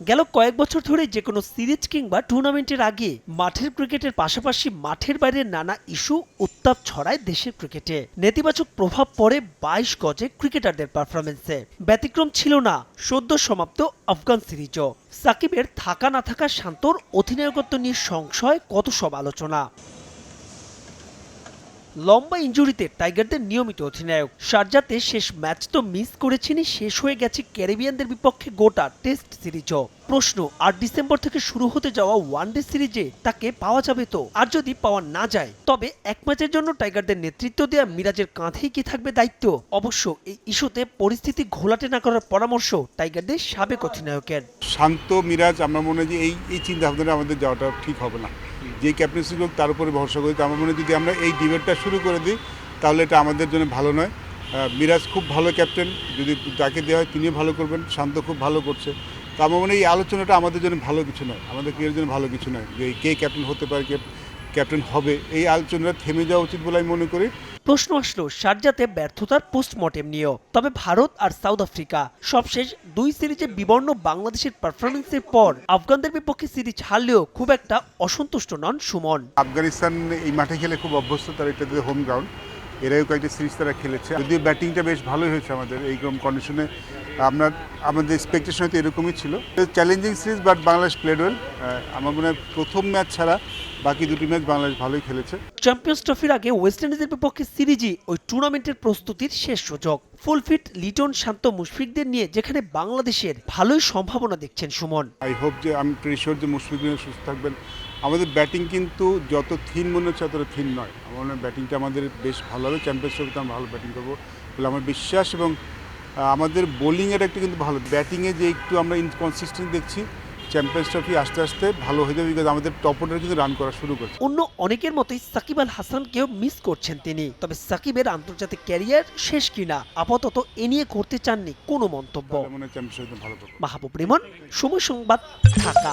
গেল কয়েক বছর ধরে যে কোনো সিরিজ কিংবা টুর্নামেন্টের আগে মাঠের ক্রিকেটের পাশাপাশি মাঠের বাইরে নানা ইস্যু উত্তাপ ছড়ায় দেশের ক্রিকেটে। নেতিবাচক প্রভাব পড়ে বাইশ গজে ক্রিকেটারদের পারফরমেন্সে ব্যতিক্রম ছিল না, সদ্য সমাপ্ত আফগান সিরিজও। সাকিবের থাকা না থাকা শান্তর অধিনায়কত্ব নিয়ে সংশয়, কত সব আলোচনা। লম্বা ইঞ্জুরিতে টাইগারদের নিয়মিত অধিনায়ক। শারজাতে শেষ ম্যাচ তো মিস করেছেনই, শেষ হয়ে গেছে ক্যারিবিয়ানদের বিপক্ষে গোটা টেস্ট সিরিজও প্রশ্ন আর ডিসেম্বর থেকে শুরু হতে যাওয়া ওয়ানডে সিরিজে তাকে পাওয়া যাবে তো? আর যদি পাওয়া না যায়, তবে এক ম্যাচের জন্য টাইগারদের নেতৃত্ব দেওয়া মিরাজের কাঁধেই কি থাকবে দায়িত্ব? অবশ্য এই ইস্যুতে পরিস্থিতি ঘোলাটে না করার পরামর্শ টাইগারদের সাবেক অধিনায়কের। শান্ত মিরাজ, আমরা মনে হয় যে এই এই চিন্তা ভাবনা আমাদের যাওয়াটা ঠিক হবে না। যে ক্যাপ্টেন্সি হোক তার উপরে ভরসা করি। আমার মনে যদি আমরা এই ডিবেটটা শুরু করে দিই, তাহলে এটা আমাদের জন্য ভালো নয়। মিরাজ খুব ভালো ক্যাপ্টেন যদি তাকে দেওয়া হয় তিনিও ভালো করবেন, শান্ত খুব ভালো করছে। তো আমার মনে এই আলোচনাটা আমাদের জন্য ভালো কিছু নয়। আমাদের ক্রিয়ার জন্য ভালো কিছু নয় যে কে ক্যাপ্টেন হতে পারে, কে ক্যাপ্টেন হবে এই আলোচনাটা থেমে যাওয়া উচিত বলে আমি মনে করি। প্রশ্ন আসলো শারজাতে ব্যর্থতার পোস্টমর্টেম নিয়েও। তবে ভারত আর সাউথ আফ্রিকা সবশেষ দুই সিরিজে বিবর্ণ বাংলাদেশের পারফরমেন্সের পর আফগানদের বিপক্ষে সিরিজ হারলেও খুব একটা অসন্তুষ্ট নন সুমন। আফগানিস্তান এই মাঠে খেলে খুব অভ্যস্ত তার এটা হোম গ্রাউন্ড এরাও কয়েকটি সিরিজ তারা খেলেছে। যদিও ব্যাটিংটা বেশ ভালোই হয়েছে আমাদের এই রকম কন্ডিশনে আপনার আমাদের এক্সপেকটেশন হয়তো এরকমই ছিল। Challenging series but Bangladesh played well আমার মনে হয় প্রথম ম্যাচ ছাড়া বাকি দুটি ম্যাচ বাংলাদেশ ভালোই খেলেছে। চ্যাম্পিয়ন্স ট্রফির আগে ওয়েস্ট ইন্ডিজের বিপক্ষে সিরিজই ওই টুর্নামেন্টের প্রস্তুতির শেষ সুযোগ। ফুল ফিট লিটন শান্ত মুশফিকদের নিয়ে যেখানে বাংলাদেশের ভালোই সম্ভাবনা দেখছেন সুমন। আই হোপ যে আমি প্রেশর যে মুশফিকুর সুস্থ থাকবেন। আমাদের ব্যাটিং কিন্তু যত থিন মনে হচ্ছে অতটা থিন নয়। আমার মনে হয় ব্যাটিংটা আমাদের বেশ ভালো হবে। চ্যাম্পিয়ন্স ট্রফিতে আমরা ভালো ব্যাটিং করব বলে আমার বিশ্বাস এবং আমাদের বোলিংয়ের একটা কিন্তু ভালো ব্যাটিংয়ে যে একটু আমরা ইনকনসিস্টেন্ট দেখছি চ্যাম্পিয়ন্স ট্রফি আস্তে আস্তে ভালো হয়ে যাবে বিকজ আমাদের টপ অর্ডার কিন্তু রান করা শুরু করছে। অন্য অনেকের মতোই সাকিব আল হাসানকেও মিস করছেন তিনি তবে সাকিবের আন্তর্জাতিক ক্যারিয়ার শেষ কিনা আপাতত এ নিয়ে করতে চাননি কোনো মন্তব্য। মনে মাহবুব রিমন সময় সংবাদ ঢাকা।